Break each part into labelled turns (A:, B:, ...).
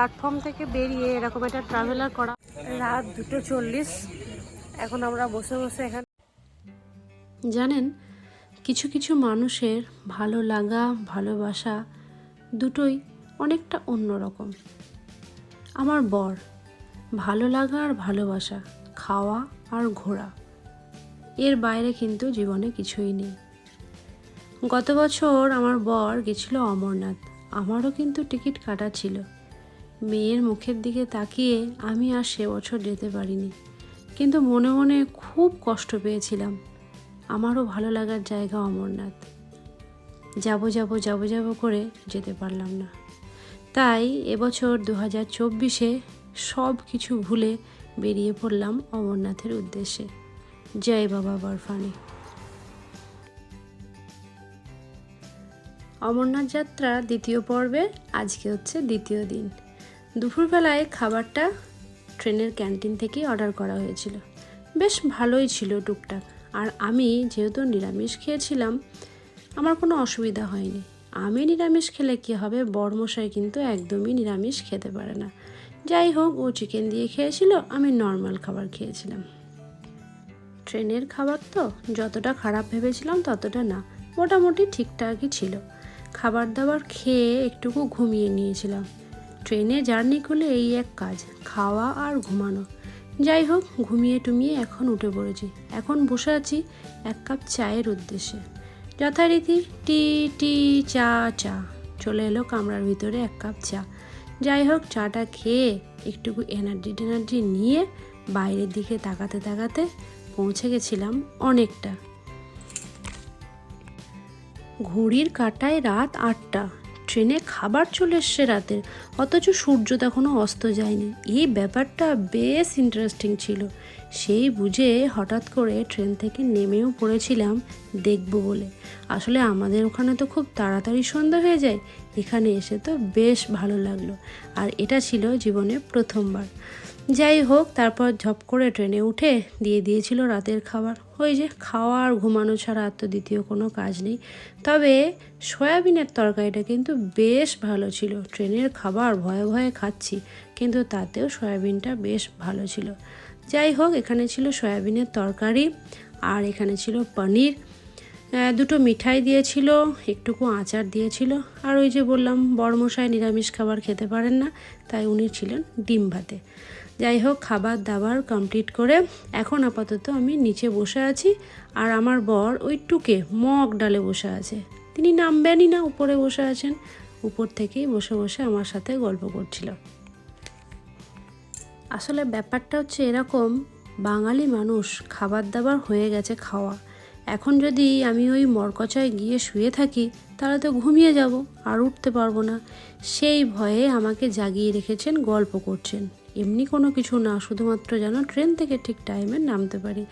A: Platform থেকে বেরিয়ে এরকম একটা ট্রাভেলার করা। রাত দুটো চল্লিশ। এখন আমরা বসে বসে এখানে জানেন, কিছু কিছু মানুষের ভালো লাগা, ভালোবাসা দুটোই অনেকটা অন্যরকম। আমার বর ভালো লাগা আর ভালোবাসা, খাওয়া আর ঘোরা। এর বাইরে কিন্তু জীবনে কিছুই নেই। গত বছর আমার বর গেছিল অমরনাথ। আমারও কিন্তু টিকিট কাটা ছিল। মেয়ের মুখের দিকে তাকিয়ে আমি আর সে বছর যেতে পারিনি। কিন্তু মনে মনে খুব কষ্ট পেয়েছিলাম। আমারও ভালো লাগার জায়গা অমরনাথ। যাব যাব যাব যাব করে যেতে পারলাম না। তাই এবছর দু হাজার চব্বিশে সব কিছু ভুলে বেরিয়ে পড়লাম অমরনাথের উদ্দেশ্যে। জয় বাবা বরফানি। অমরনাথ যাত্রা দ্বিতীয় পর্বে আজকে হচ্ছে দ্বিতীয় দিন। দুপুরবেলায় খাবারটা ট্রেনের ক্যান্টিন থেকেই অর্ডার করা হয়েছিল। বেশ ভালোই ছিল টুকটাক। আর আমি যেহেতু নিরামিষ খেয়েছিলাম, আমার কোনো অসুবিধা হয়নি। আমি নিরামিষ খেলে কি হবে? বরমশাই কিন্তু একদমই নিরামিষ খেতে পারে না। যাই হোক, ও চিকেন দিয়ে খেয়েছিল, আমি নর্মাল খাবার খেয়েছিলাম। ট্রেনের খাবার তো যতটা খারাপ ভেবেছিলাম ততটা না, মোটামুটি ঠিকঠাকই ছিল। খাবার দাবার খেয়ে একটুকু ঘুমিয়ে নিয়েছিলাম। ট্রেনে জার্নি করলে এই এক কাজ, খাওয়া আর ঘুমানো। যাই হোক, ঘুমিয়ে টুমিয়ে এখন উঠে পড়েছি। এখন বসে আছি এক কাপ চায়ের উদ্দেশ্যে। যথারীতি টি টি, চা চা। চলে এলো কামরার ভিতরে এক কাপ চা। যাই হোক, চাটা খেয়ে একটুকু এনার্জি টেনার্জি নিয়ে বাইরের দিকে তাকাতে তাকাতে পৌঁছে গেছিলাম অনেকটা। ঘড়ির কাটায় রাত আটটা। ট্রেনে খাবার চলে এসছে রাতের অথচ সূর্য তখনও অস্ত যায়নি। এই ব্যাপারটা বেশ ইন্টারেস্টিং ছিল। সেই বুঝে হঠাৎ করে ট্রেন থেকে নেমেও পড়েছিলাম দেখব বলে। আসলে আমাদের ওখানে তো খুব তাড়াতাড়ি সন্ধ্যা হয়ে যায়। এখানে এসে তো বেশ ভালো লাগল। আর এটা ছিল জীবনের প্রথমবার। যাই হোক, তারপর ঝপ করে ট্রেনে উঠে দিয়ে দিয়েছিল রাতের খাবার। ওই যে খাওয়া আর ঘুমানো ছাড়া আর তো দ্বিতীয় কোনো কাজ নেই। তবে সয়াবিনের তরকারিটা কিন্তু বেশ ভালো ছিল। ট্রেনের খাবার ভয়ে ভয়ে খাচ্ছি, কিন্তু তাতেও সয়াবিনটা বেশ ভালো ছিল। যাই হোক, এখানে ছিল সয়াবিনের তরকারি আর এখানে ছিল পনির। দুটো মিঠাই দিয়েছিল, একটুকু আচার দিয়েছিল। আর ওই যে বললাম, বড়মশাই নিরামিষ খাবার খেতে পারেন না, তাই উনি ছিলেন ডিম ভাতে। যাই হোক খাবার দাবার কমপ্লিট করে এখন আপাতত আমি নিচে বসে আছি আর আমার বর ওই টুকে মগ ডালে বসে আছে। তিনি নামবেনই না, উপরে বসে আছেন। উপর থেকেই বসে বসে আমার সাথে গল্প করছিল। আসলে ব্যাপারটা হচ্ছে এরকম, বাঙালি মানুষ খাবার দাবার হয়ে গেছে খাওয়া। এখন যদি আমি ওই মরকচায় গিয়ে শুয়ে থাকি, তাহলে তো ঘুমিয়ে যাব আর উঠতে পারব না। সেই ভয়ে আমাকে জাগিয়ে রেখেছেন, গল্প করছেন। এমনি কোনো কিছু না, শুধুমাত্র যেন ট্রেন থেকে ঠিক টাইমে নামতে পারি।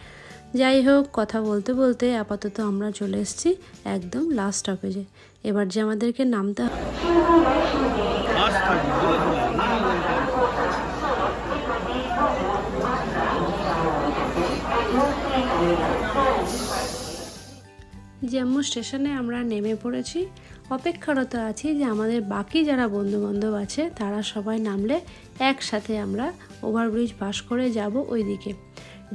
A: যাই হোক, কথা বলতে বলতে আপাতত আমরা চলে এসেছি একদম লাস্ট স্টপেজে এবার যে আমাদেরকে নামতে হবে জম্মু স্টেশনে আমরা নেমে পড়েছি। অপেক্ষারত আছি যে আমাদের বাকি যারা বন্ধুবান্ধব আছে, তারা সবাই নামলে একসাথে আমরা ওভারব্রিজ পাস করে যাব ওইদিকে,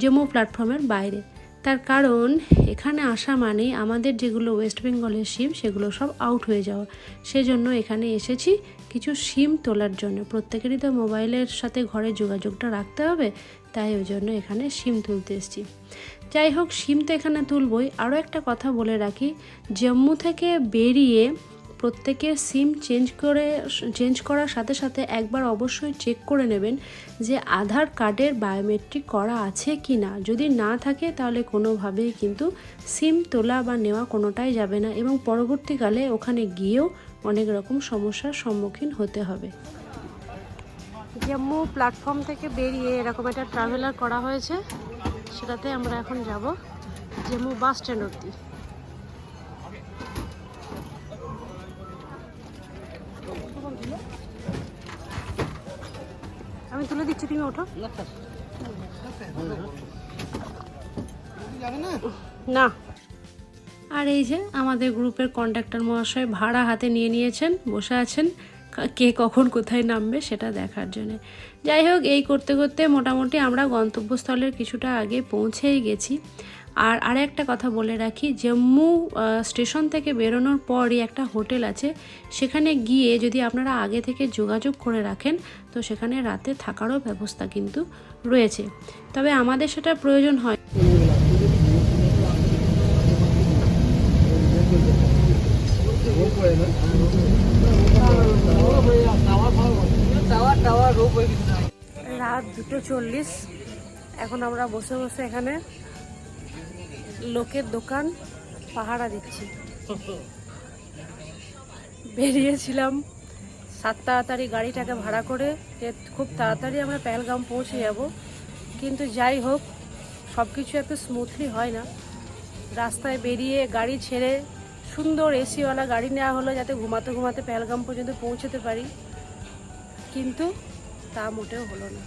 A: জম্মু প্ল্যাটফর্মের বাইরে। তার কারণ, এখানে আসা মানেই আমাদের যেগুলো ওয়েস্ট বেঙ্গলের সিম সেগুলো সব আউট হয়ে যাওয়া। সেজন্য এখানে এসেছি কিছু সিম তোলার জন্য। প্রত্যেকেরই তো মোবাইলের সাথে ঘরে যোগাযোগটা রাখতে হবে। তাই ওই জন্য এখানে সিম তুলতে এসেছি। যাই হোক সিম তো এখানে তুলবই। আরও একটা কথা বলে রাখি, জম্মু থেকে বেরিয়ে প্রত্যেকের সিম চেঞ্জ করে, চেঞ্জ করার সাথে সাথে একবার অবশ্যই চেক করে নেবেন যে আধার কার্ডের বায়োমেট্রিক করা আছে কি না। যদি না থাকে, তাহলে কোনোভাবেই কিন্তু সিম তোলা বা নেওয়া কোনোটাই যাবে না এবং পরবর্তীকালে ওখানে গিয়েও অনেক রকম সমস্যার সম্মুখীন হতে হবে। জম্মু প্ল্যাটফর্ম থেকে বেরিয়ে এরকম একটা ট্রাভেলার করা হয়েছে। সেটাতে আমরা এখন যাব জম্মু বাস স্ট্যান্ড অব্দি আমি তুলে দিচ্ছি, তুমি ওঠো। না। আর এই যে আমাদের গ্রুপের কন্ডাক্টর মহাশয় ভাড়া হাতে নিয়ে নিয়েছেন, বসে আছেন। কে কখন কোথায় নামবে সেটা দেখার জন্যে। যাই হোক, এই করতে করতে মোটামুটি আমরা গন্তব্যস্থলের কিছুটা আগে পৌঁছেই গেছি। আর আর একটা কথা বলে রাখি, জম্মু স্টেশন থেকে বেরোনোর পরই একটা হোটেল আছে। সেখানে গিয়ে যদি আপনারা আগে থেকে যোগাযোগ করে রাখেন, তো সেখানে রাতে থাকারও ব্যবস্থা কিন্তু রয়েছে। তবে আমাদের সেটা প্রয়োজন হয় রাত দুটো চল্লিশ। এখন আমরা বসে বসে এখানে লোকের দোকান পাহারা দিচ্ছি। বেরিয়েছিলাম সাত তাড়াতাড়ি গাড়িটাকে ভাড়া করে খুব তাড়াতাড়ি আমরা পেহেলগাম পৌঁছে যাব। কিন্তু যাই হোক সব কিছু এত স্মুথলি হয় না। রাস্তায় বেরিয়ে গাড়ি ছেড়ে সুন্দর এসিওয়ালা গাড়ি নেওয়া হলো যাতে ঘুমাতে ঘুমাতে পেহেলগাম পর্যন্ত পৌঁছতে পারি। কিন্তু তা মোটেও হলো না।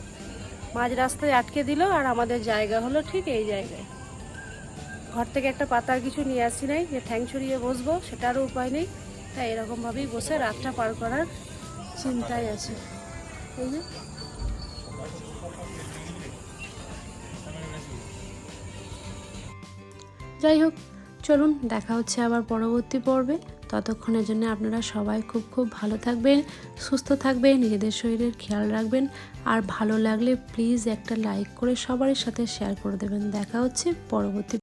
A: মাঝ রাস্তায় আটকে দিল আর আমাদের জায়গা হলো ঠিক এই জায়গায়। ঘর থেকে একটা পাতার কিছু নিয়ে আসি নাই, যে ঠ্যাং ছড়িয়ে বসবো সেটারও উপায় নেই। তাই এরকমভাবেই বসে রাতটা পার করার চিন্তায় আছে। এই যে যাই হোক চলুন, দেখা হচ্ছে আবার পরবর্তী পর্বে। ততক্ষণের জন্য আপনারা সবাই খুব খুব ভালো থাকবেন, সুস্থ থাকবেন, নিজেদের শরীরের খেয়াল রাখবেন। আর ভালো লাগলে প্লিজ একটা লাইক করে সবার সাথে শেয়ার করে দেবেন। দেখা হচ্ছে পরবর্তী